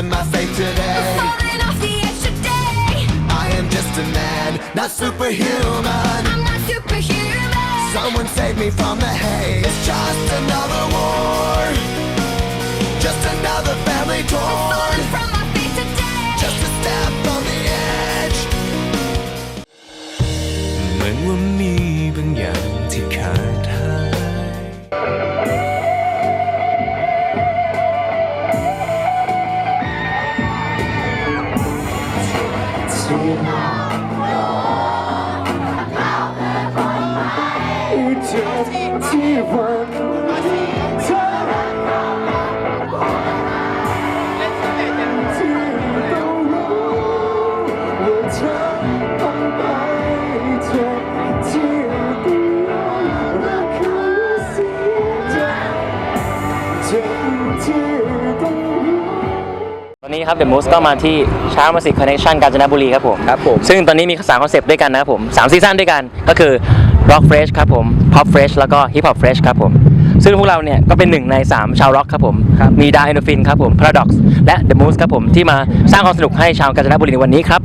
in my today. Off the edge today. I am just a man, not superhuman. I'm not superhuman. Someone save me from the haze. It's just another war. Just another. ตอนนี้ครับเดอะมูสก็มาที่ช้างมาสิคอนเนคชั่นกาญจนบุรีครับผมครับผมซึ่งตอนนี้มีสามคอนเซปต์ด้วยกันนะครับผมสามซีซั่นด้วยกันก็คือ Rock Fresh ครับผม Pop Fresh แล้วก็ Hip Hop Fresh ครับผมซึ่งพวกเราเนี่ยก็เป็นหนึ่งใน 3 ชาวร็อกครับผมมีดา e อนโดฟินครับผม Paradox และ The Moose ครับผมที่มาสร้างความสนุกให้ชาวกาญจนบุรีในวันนี้ครับ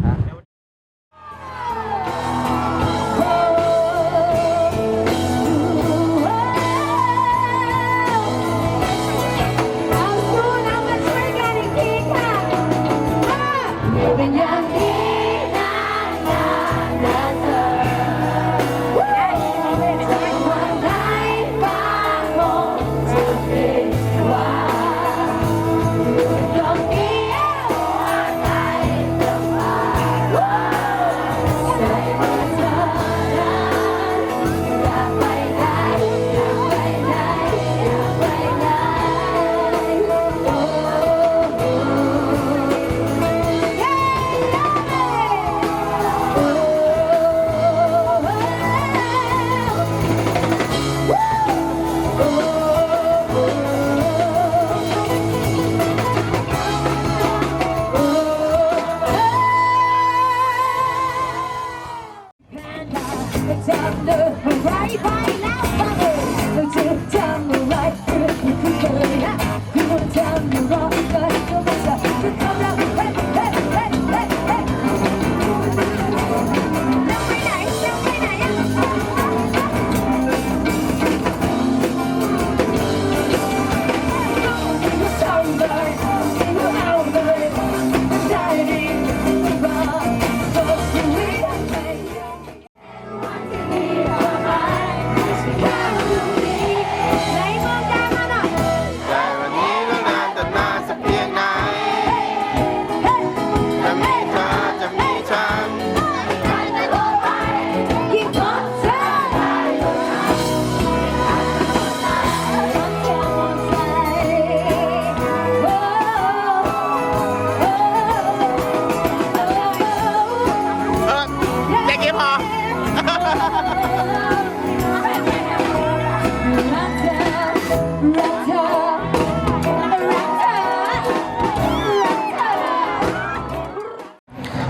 ทำอะไรไป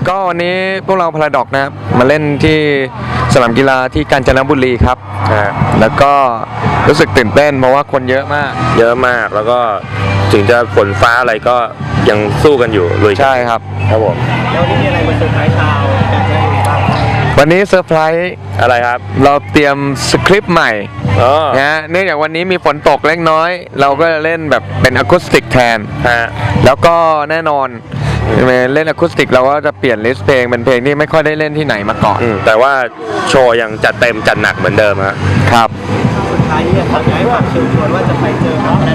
ก็วันนี้พวกเราพลาดอกนะครับมาเล่นที่สนามกีฬาที่กาญจนบุรีครับแล้วก็รู้สึกตื่นเต้นเพราะว่าคนเยอะมาก เยอะมากแล้วก็ถึงจะฝนฟ้าอะไรก็ยังสู้กันอยู่ลุยกันใช่ครับ ครับผมวันนี้เซอร์ไพรส์ อะไรครับเราเตรียมสคริปต์ใหม่อ๋อนะฮะเนื่องจากวันนี้มีฝนตกเล็กน้อย เราก็จะเล่นแบบเป็นอะคูสติกแทน ฮะ แล้วก็แน่นอนเล่นอะคูสติกเราก็จะเปลี่ยนลิสต์เพลงเป็นเพลงที่ไม่ค่อยได้เล่นที่ไหนมาก่อนอืมแต่ว่าโชว์ยังจัดเต็มจัดหนักเหมือนเดิมฮะ ครับ สุดท้ายนี้อยากจะให้ฝากเชิญชวนว่าจะไปเจอกับแรด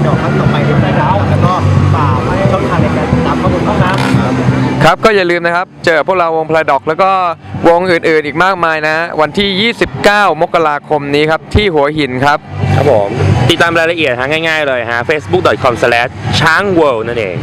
ดอกครั้ ครับก็อย่าลืมนะครับ เจอพวกเราวงพลาดอกแล้วก็วงอื่นๆอีกมากมายนะ วันที่ 29 มกราคมนี้ครับ ที่หัวหินครับ ครับผม ติดตามรายละเอียดฮะง่ายๆเลยฮะ facebook.com/ ช้าง world นั่นเอง